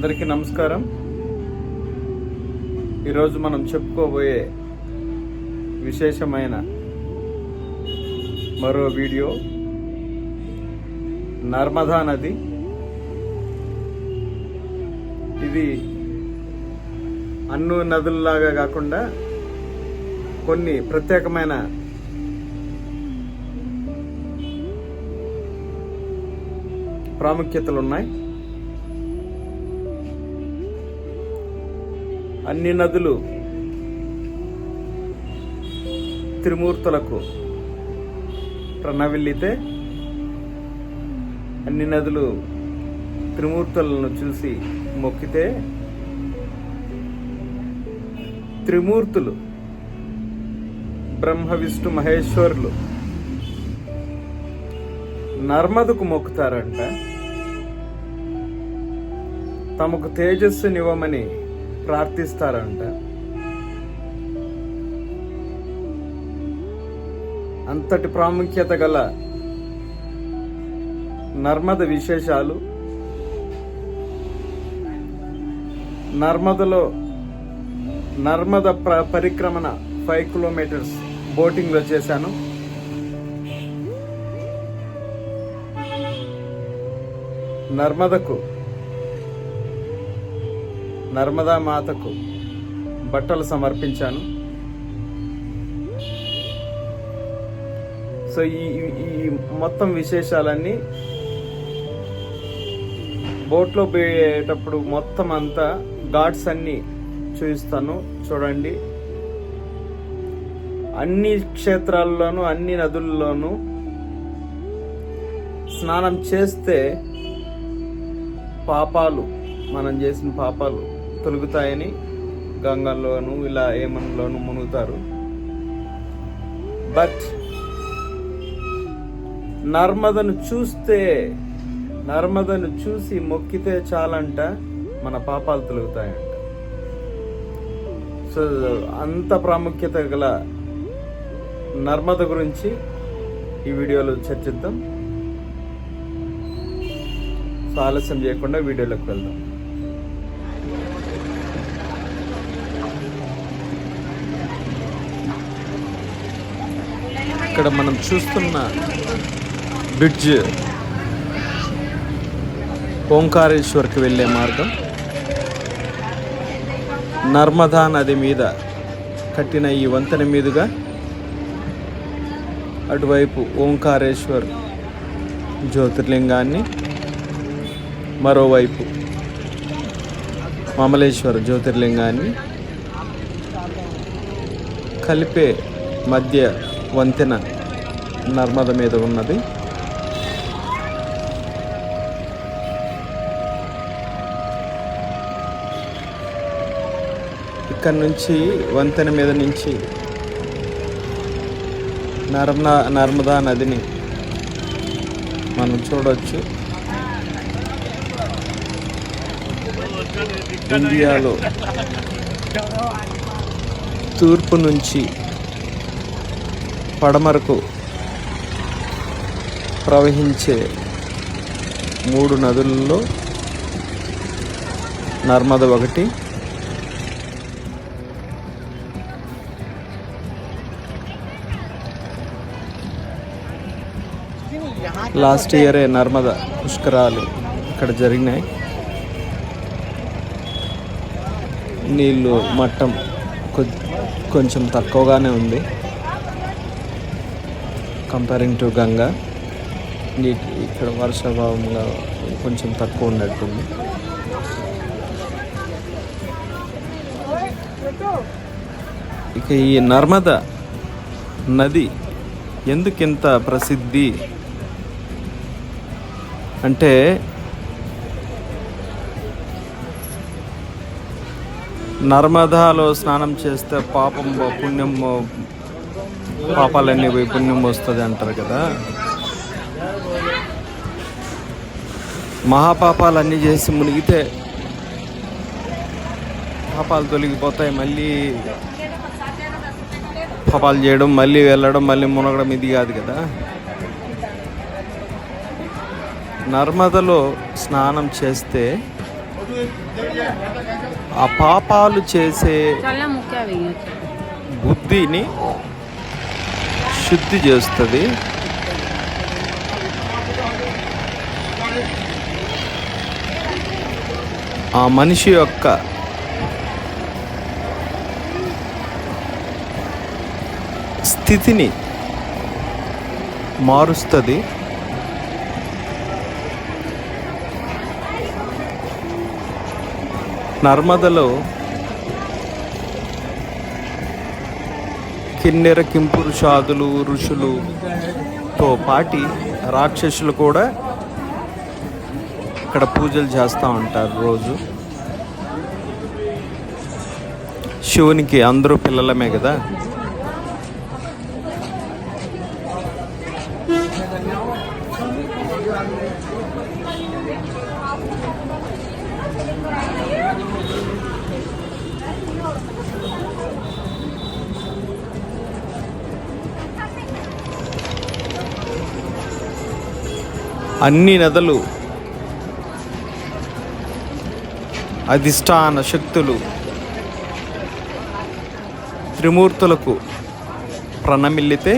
అందరికీ నమస్కారం. ఈరోజు మనం చెప్పుకోబోయే విశేషమైన మరో వీడియో నర్మదా నది. ఇది అన్ను నదుల్లాగా కాకుండా కొన్ని ప్రత్యేకమైన ప్రాముఖ్యతలు ఉన్నాయి అన్ని నదులు త్రిమూర్తులకు ప్రణవిల్లితే అన్ని నదులు త్రిమూర్తులను చూసి మొక్కితే త్రిమూర్తులు బ్రహ్మ విష్ణు మహేశ్వరులు నర్మదకు మొక్కుతారంట. తమకు తేజస్సునివ్వమని ప్రార్థిస్తారంట. అంతటి ప్రాముఖ్యత గల నర్మద విశేషాలు నర్మదలో నర్మద ప్ర పరిక్రమణ ఫైవ్ కిలోమీటర్స్ బోటింగ్లో చేశాను. నర్మదకు నర్మదా మాతకు బట్టలు సమర్పించాను. సో ఈ ఈ- మొత్తం విశేషాలన్నీ బోట్లో పోయేటప్పుడు మొత్తం అంతా ఘాట్స్ అన్ని చూపిస్తాను. చూడండి. అన్ని క్షేత్రాల్లోనూ అన్ని నదుల్లోనూ స్నానం చేస్తే పాపాలు మనం చేసిన పాపాలు తొలుగుతాయని గంగల్లోను ఇలా ఏమన్లోను మునుగుతారు. బట్ నర్మదను చూస్తే నర్మదను చూసి మొక్కితే చాలంట మన పాపాలు తొలుగుతాయంట. సో అంత ప్రాముఖ్యత గల నర్మద గురించి ఈ వీడియోలో చర్చిద్దాం. సో ఆలస్యం చేయకుండా వీడియోలోకి వెళ్దాం. ఇక్కడ మనం చూస్తున్న బ్రిడ్జ్ ఓంకారేశ్వర్కి వెళ్ళే మార్గం. నర్మదా నది మీద కట్టిన ఈ వంతెన మీదుగా అటువైపు ఓంకారేశ్వర్ జ్యోతిర్లింగాన్ని మరోవైపు మమలేశ్వర్ జ్యోతిర్లింగాన్ని కలిపే మధ్య వంతెన నర్మద మీద ఉన్నది. ఇక్కడ నుంచి వంతెన మీద నుంచి నర్మదా నర్మదా నదిని మనం చూడవచ్చు ఇండియాలో తూర్పు నుంచి పడమరకు ప్రవహించే మూడు నదులలో నర్మద ఒకటి లాస్ట్ ఇయరే నర్మద పుష్కరాలు ఇక్కడ జరిగినాయి. నీళ్ళు మట్టం కొ- కొంచెం తక్కువగానే ఉంది. కంపేరింగ్ టు గంగా నీటి ఇక్కడ వర్షాభావంగా కొంచెం తక్కువ ఉన్నట్టుంది. ఇక ఈ నర్మద నది ఎందుకింత ప్రసిద్ధి? అంటే నర్మదాలో స్నానం చేస్తే పాపం పుణ్యం పాపాలన్నీ పోయి పుణ్యం వస్తుంది అంటారు కదా. మహాపాపాలన్నీ చేసి మునిగితే పాపాలు తొలగిపోతాయి మళ్ళీ పాపాలు చేయడం మళ్ళీ వెళ్ళడం మళ్ళీ మునగడం ఇది కాదు కదా. నర్మదలో స్నానం చేస్తే ఆ పాపాలు చేసే బుద్ధిని శుద్ధి చేస్తుంది. ఆ మనిషి యొక్క స్థితిని మారుస్తుంది. నర్మదలో కిన్నెర కింపురుషాదులు ఋషులుతో పాటి రాక్షసులు కూడా ఇక్కడ పూజలు చేస్తూ ఉంటారు రోజు. శివునికి అందరూ పిల్లలమే కదా? అన్ని నదులు అధిష్టాన శక్తులు త్రిమూర్తులకు ప్రణమిల్లితే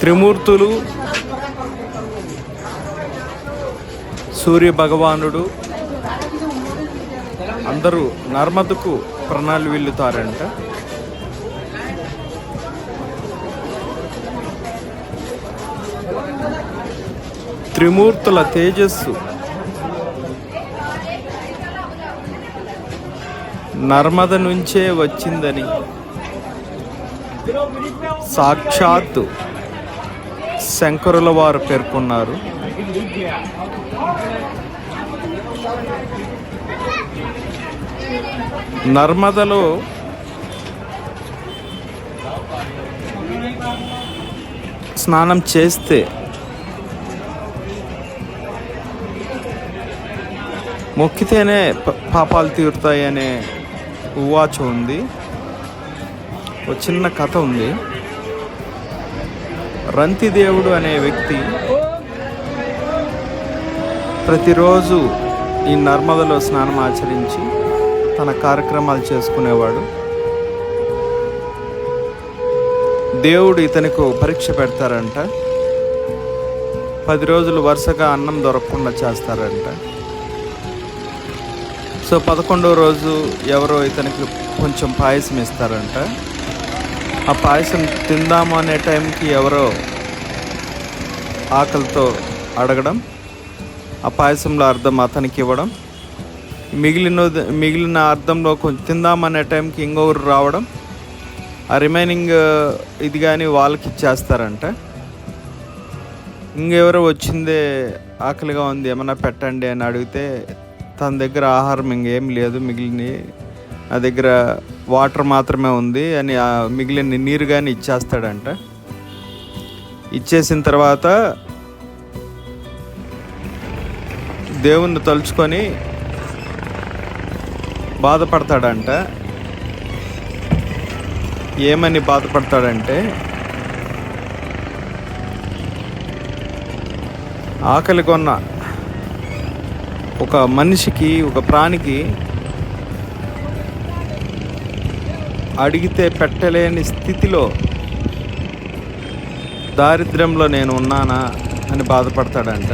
త్రిమూర్తులు సూర్య భగవానుడు అందరూ నర్మదకు ప్రణాళి వెళ్ళుతారంట త్రిమూర్తుల తేజస్సు. నర్మద నుంచే వచ్చిందని. సాక్షాత్తు శంకరుల వారు పేర్కొన్నారు. నర్మదలో స్నానం చేస్తే మొక్కితేనే ప- పాపాలు తీరుతాయి అనే ఉవాచ ఉంది. ఒక చిన్న కథ ఉంది. రంతిదేవుడు అనే వ్యక్తి ప్రతిరోజు ఈ నర్మదలో స్నానం ఆచరించి తన కార్యక్రమాలు చేసుకునేవాడు. దేవుడు ఇతనికి పరీక్ష పెడతారంట. పది రోజులు వరుసగా అన్నం దొరకకుండా చేస్తారంట. సో పదకొండవ రోజు ఎవరో ఇతనికి కొంచెం పాయసం ఇస్తారంట. ఆ పాయసం తిందాము అనే టైంకి ఎవరో ఆకలితో అడగడం ఆ పాయసంలో అర్థం అతనికి ఇవ్వడం మిగిలిన మిగిలిన అర్థంలో కొంచెం తిందామనే టైంకి ఇంకొకరు రావడం ఆ రిమైనింగ్ ఇది కానీ వాళ్ళకి ఇచ్చేస్తారంట. ఇంకెవరో వచ్చిందే ఆకలిగా ఉంది ఏమన్నా పెట్టండి అని అడిగితే తన దగ్గర ఆహారం ఇంకేం లేదు మిగిలిన నా దగ్గర వాటర్ మాత్రమే ఉంది అని ఆ మిగిలిన నీరు కానీ ఇచ్చేస్తాడంట. ఇచ్చేసిన తర్వాత దేవుణ్ణి తలుచుకొని బాధపడతాడంట. ఏమని బాధపడతాడంటే ఆకలి కొన్న ఒక మనిషికి ఒక ప్రాణికి అడిగితే పెట్టలేని స్థితిలో దారిద్ర్యంలో నేను ఉన్నానా అని బాధపడతాడంట.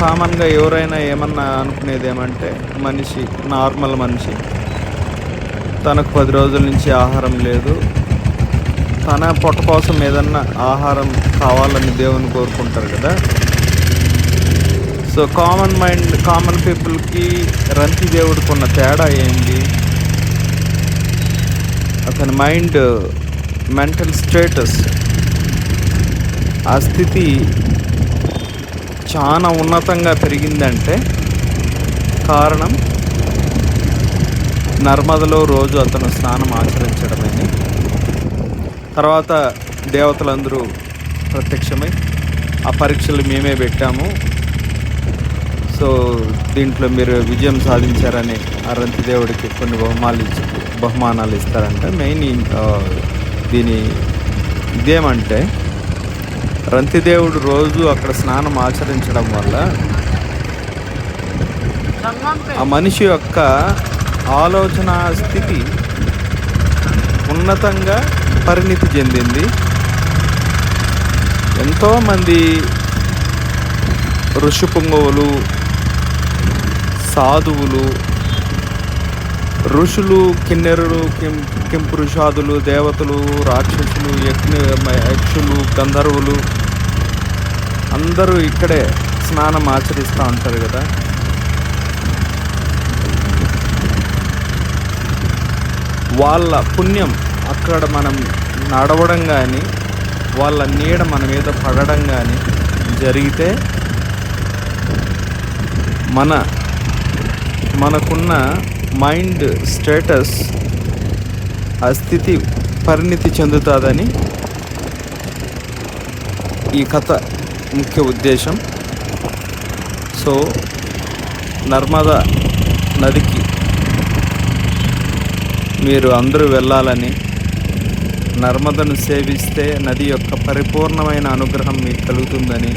కామన్గా ఎవరైనా ఏమన్నా అనుకునేది ఏమంటే మనిషి నార్మల్ మనిషి. తనకు పది రోజుల నుంచి ఆహారం లేదు. తన పొట్ట కోసం ఏదన్నా ఆహారం కావాలని దేవుని కోరుకుంటారు కదా. సో కామన్ మైండ్ కామన్ పీపుల్కి రంతి దేవుడికి ఉన్న తేడా ఏంటి అతని మైండ్ మెంటల్ స్టేటస్. ఆ స్థితి చాలా ఉన్నతంగా పెరిగిందంటే కారణం నర్మదలో రోజు అతను స్నానం ఆచరించడమని. తర్వాత దేవతలందరూ ప్రత్యక్షమై ఆ పరీక్షలు మేమే పెట్టాము. సో దీంట్లో మీరు విజయం సాధించారని ఆ రంతి దేవుడికి కొన్ని బహుమానాలు ఇచ్చి బహుమానాలు ఇస్తారంట. మెయిన్ దీని ఇదేమంటే రంతిదేవుడు రోజు అక్కడ స్నానం ఆచరించడం వల్ల ఆ మనిషి యొక్క ఆలోచన స్థితి ఉన్నతంగా పరిణితి చెందింది. ఎంతోమంది ఋషి పుంగవులు సాధువులు ఋషులు కిన్నెరులు కిం కింపురుషాదులు దేవతలు రాక్షసులు యజ్ఞ యక్షులు గంధర్వులు అందరూ ఇక్కడే స్నానం ఆచరిస్తూ ఉంటారు కదా. వాళ్ళ పుణ్యం అక్కడ మనం నడవడం కానీ వాళ్ళ నీడ మన మీద పడడం కానీ జరిగితే మన మనకున్న మైండ్ స్టేటస్ ఆ స్థితి పరిణితి చెందుతుందని ఈ కథ ముఖ్య ఉద్దేశం. సో నర్మదా నదికి మీరు అందరూ వెళ్ళాలని నర్మదను సేవిస్తే నది యొక్క పరిపూర్ణమైన అనుగ్రహం మీకు కలుగుతుందని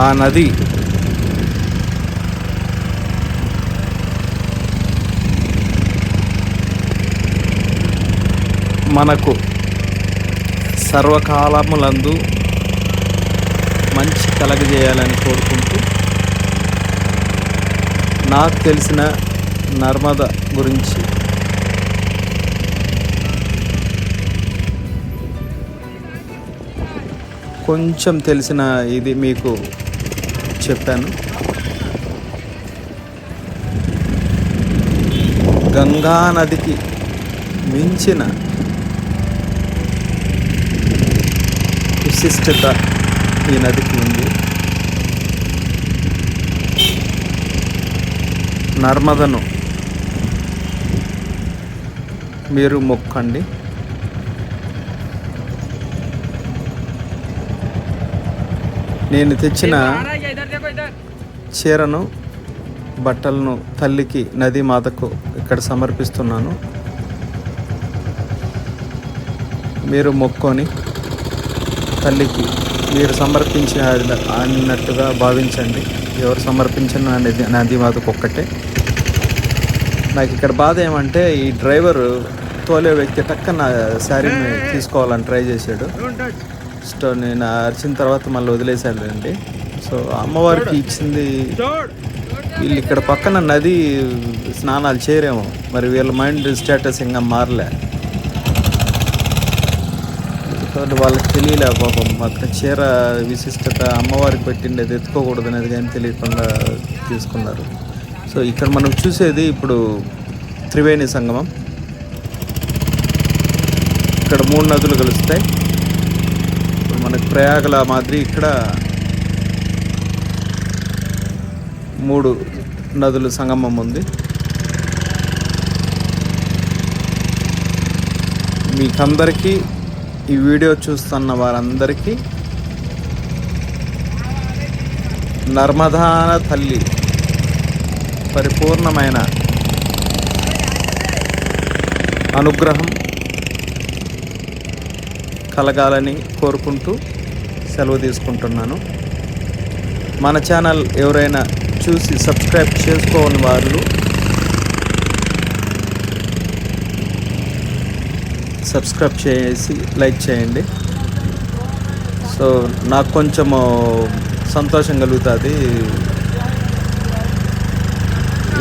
ఆ నది. మనకు సర్వకాలములందు మంచి కలగజేయాలని కోరుకుంటూ నాకు తెలిసిన నర్మద గురించి. కొంచెం తెలిసిన ఇది మీకు చెప్పాను. గంగా నదికి మించిన విశిష్టత ఈ నదికి ఉంది. నర్మదను మీరు మొక్కండి. నేను తెచ్చిన చీరను బట్టలను తల్లికి నది మాతకు ఇక్కడ సమర్పిస్తున్నాను. మీరు మొక్కొని తల్లికి మీరు సమర్పించిన అన్నట్టుగా భావించండి. ఎవరు సమర్పించిన నది నది మాతకు ఒక్కటే. నాకు ఇక్కడ బాధ ఏమంటే ఈ డ్రైవర్ తోలే వ్యక్తి టక్క నా శారీని తీసుకోవాలని ట్రై చేశాడు. సో నేను అరిచిన తర్వాత మళ్ళీ వదిలేశాడండి సో అమ్మవారికి ఇచ్చింది వీళ్ళు ఇక్కడ పక్కన నది స్నానాలు చేయరేమో. మరి వీళ్ళ మైండ్ స్టేటస్ ఇంకా మారలే. కాబట్టి వాళ్ళకి తెలియలే పాపం. అక్కడ చీర విశిష్టత అమ్మవారికి పెట్టిండేది ఎత్తుకోకూడదు అనేది కానీ తెలియకుండా తీసుకున్నారు. సో ఇక్కడ మనం చూసేది ఇప్పుడు త్రివేణి సంగమం. ఇక్కడ మూడు నదులు కలుస్తాయి. ఇప్పుడు మనకు ప్రయాగల మాదిరి ఇక్కడ మూడు నదులు సంగమం ఉంది. మీకందరికీ ఈ వీడియో చూస్తున్న వారందరికీ నర్మదాన తల్లి పరిపూర్ణమైన అనుగ్రహం కలగాలని కోరుకుంటూ సెలవు తీసుకుంటున్నాను. మన ఛానల్ ఎవరైనా చూసి సబ్స్క్రైబ్ చేసుకోని వాళ్ళు సబ్స్క్రైబ్ చేసి లైక్ చేయండి. సో నాకు కొంచెము సంతోషం కలుగుతుంది.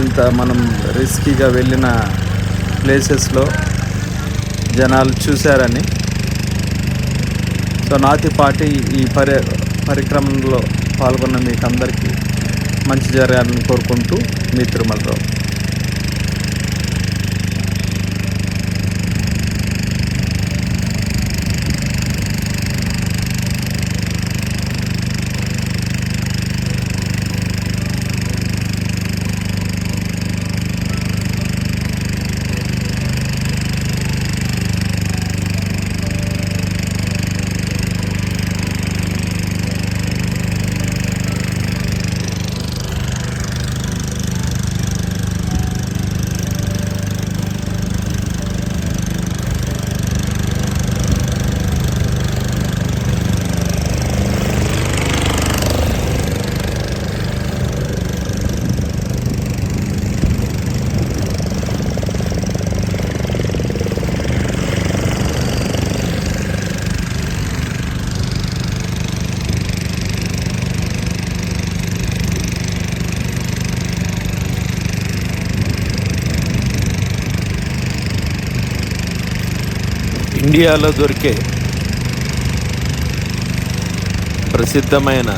ఇంత మనం రిస్కీగా వెళ్ళిన ప్లేసెస్లో జనాలు చూశారని. సో నాతి పాటి ఈ పరి పరిక్రమలో పాల్గొన్న మీకు అందరికీ మంచి జరగాలని కోరుకుంటూ మీ తిరుమలరావు. ఇండియాలో దొరికే ప్రసిద్ధమైన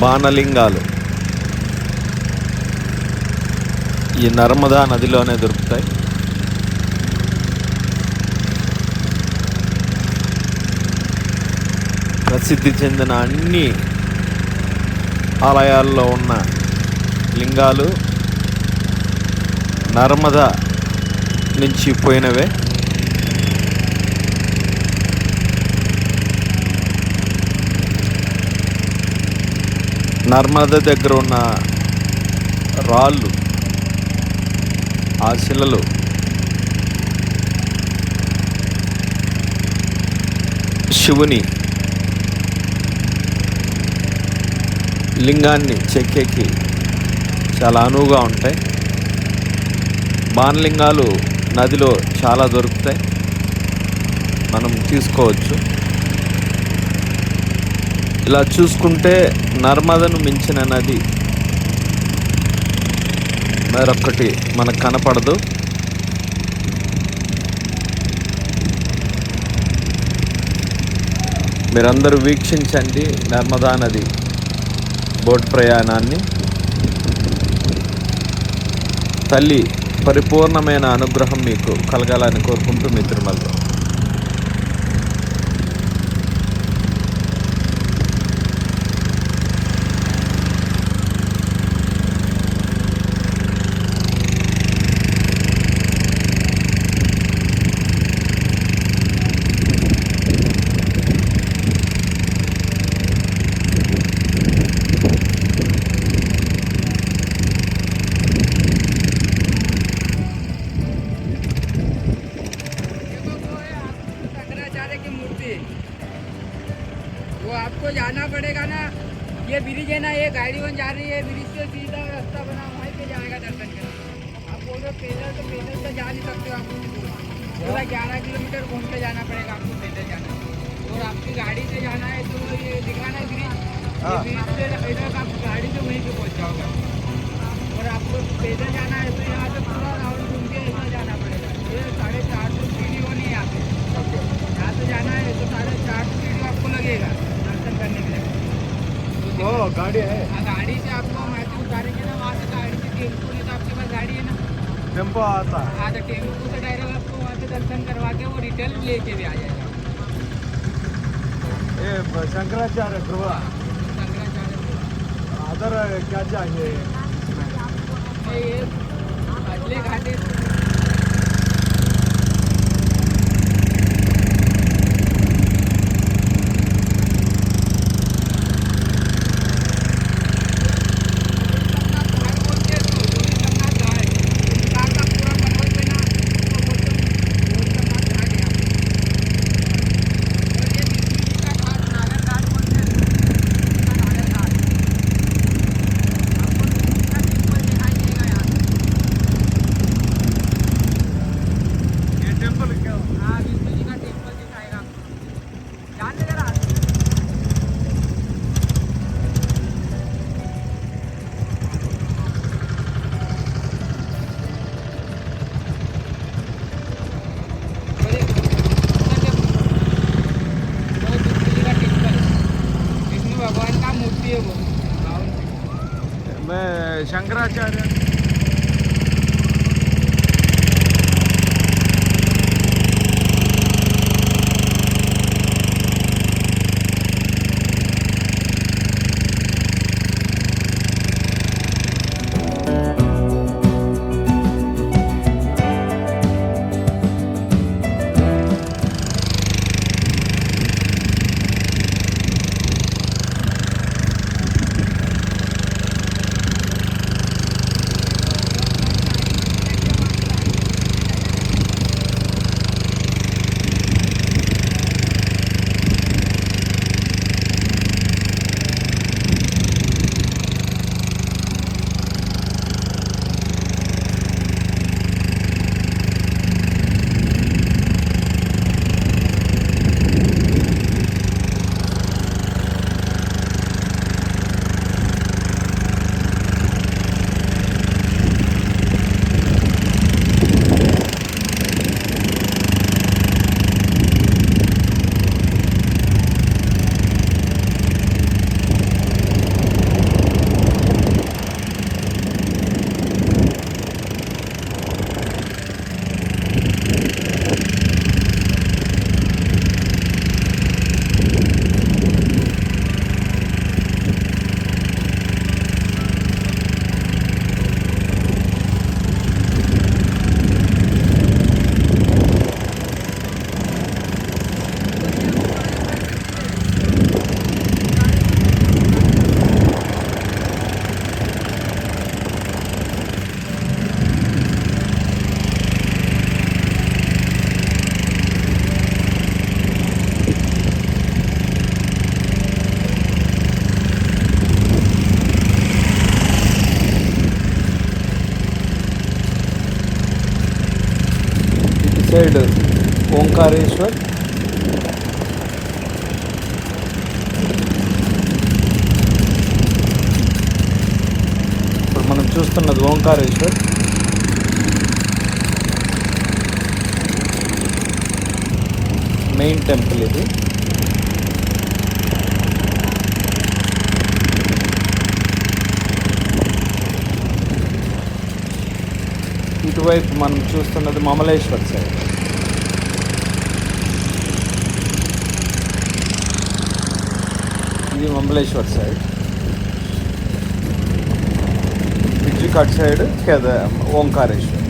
బాణలింగాలు ఈ నర్మదా నదిలోనే దొరుకుతాయి. ప్రసిద్ధి చెందిన అన్ని ఆలయాల్లో ఉన్న లింగాలు నర్మదా నుంచి పోయినవే. నర్మద దగ్గర ఉన్న రాళ్ళు ఆ శిలలు శివుని లింగాన్ని చెక్కేకి చాలా అనువుగా ఉంటాయి. బాణలింగాలు నదిలో చాలా దొరుకుతాయి. మనం తీసుకోవచ్చు. ఇలా చూసుకుంటే నర్మదను మించిన నది మరొక్కటి మనకు కనపడదు. మీరందరూ వీక్షించండి నర్మదా నది బోట్ ప్రయాణాన్ని. తల్లి పరిపూర్ణమైన అనుగ్రహం మీకు కలగాలని కోరుకుంటూ మిత్రులతో हाँ। गाड़ी से वहीं पे पहुँचाओगे और आपको पैदल जाना है तो यहाँ से जाना पड़ेगा। ये साढ़े चार सौ सीढ़ी होनी है यहाँ पे। यहाँ से जाना है तो साढ़े चार सौ सीढ़ी आपको लगेगा दर्शन करने के लिए। हाँ, गाड़ी से आपको हम ऐसे उतारेंगे ना वहाँ से गाड़ी से टेंपो नहीं तो आपके पास गाड़ी है ना। टेंपो आता हाँ। तो टेंपो से डायरेक्ट आपको वहाँ से दर्शन करवा के वो रिटर्न लेके भी आ जाएगा। शंकराचार्य ध्रुवा अदर क्या चाहिए? മുട്ടിയേ പോകും ശങ്കരാചാര്യ మనం ఓంకారేశ్వర్. మెయిన్ టెంపుల్ ఇది. ఇటువైపు మనం చూస్తున్నది మమలేశ్వర్ సైడ్ ఇది మమలేశ్వర్ సైడ్ నుంచి అటు సైడ్ కేద ఓంకారేశ్వర్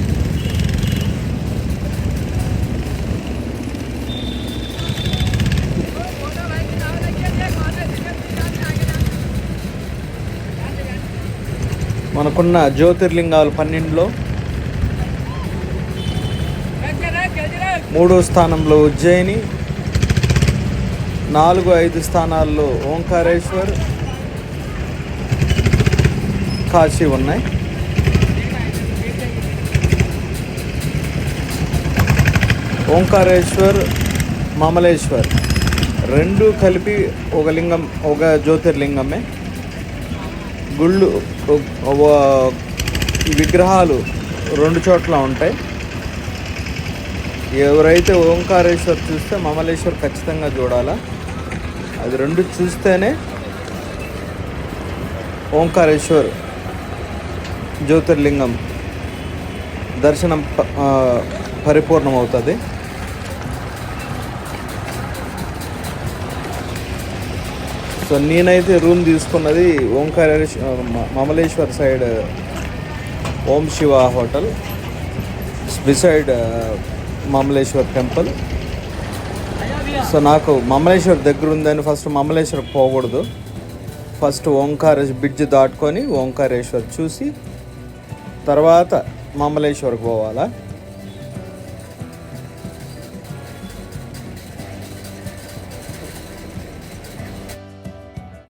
మనకున్న జ్యోతిర్లింగాలు పన్నెండులో మూడో స్థానంలో ఉజ్జయిని నాలుగు ఐదు స్థానాల్లో ఓంకారేశ్వర్ కాశీ ఉన్నాయి. ఓంకారేశ్వర్ మమలేశ్వర్ రెండు కలిపి ఒక లింగం ఒక జ్యోతిర్లింగమే. గుళ్ళు విగ్రహాలు రెండు చోట్ల ఉంటాయి. ఎవరైతే ఓంకారేశ్వర్ చూస్తే మమలేశ్వర్ ఖచ్చితంగా చూడాలా. అది రెండు చూస్తేనే ఓంకారేశ్వర్ జ్యోతిర్లింగం దర్శనం పరిపూర్ణమవుతుంది. సో నేనైతే రూమ్ తీసుకున్నది Omkareshwara Mamaleshwar side Om Shiva hotel. Beside Mamaleshwar temple. So నాకు మమలేశ్వర్ దగ్గర ఉందని ఫస్ట్ మమలేశ్వర్ పోకూడదు. ఫస్ట్ ఓంకార బ్రిడ్జ్ దాటుకొని ఓంకారేశ్వర్ చూసి తర్వాత మమలేశ్వర్కి పోవాలా.